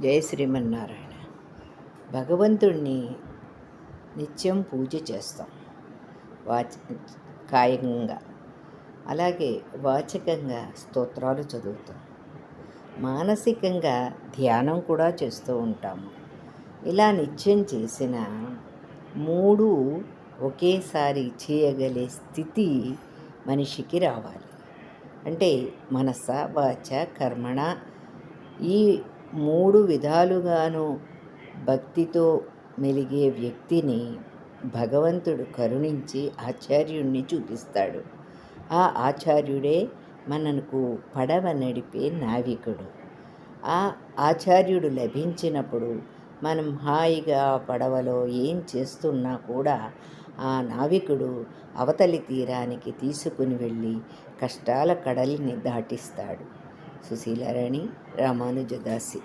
జయ శ్రీమన్నారాయణ. భగవంతుణ్ణి నిత్యం పూజ చేస్తాం. వాచ కాయంగా అలాగే వాచకంగా స్తోత్రాలు చదువుతాం. మానసికంగా ధ్యానం కూడా చేస్తూ ఉంటాము ఇలా నిత్యం చేసిన మూడు ఒకేసారి చేయగలే స్థితి మనిషికి రావాలి. అంటే మనస వాచ కర్మణ ఈ మూడు విధాలుగాను భక్తితో మెలిగే వ్యక్తిని భగవంతుడు కరుణించి ఆచార్యుణ్ణి చూపిస్తాడు. ఆ ఆచార్యుడే మనకు పడవ నడిపే నావికుడు. ఆ ఆచార్యుడు లభించినప్పుడు మనం హాయిగా పడవలో ఏం చేస్తున్నా కూడా ఆ నావికుడు అవతలి తీరానికి తీసుకుని వెళ్ళి కష్టాల కడలిని దాటిస్తాడు. సుశీలారాణి రామానుజదాసి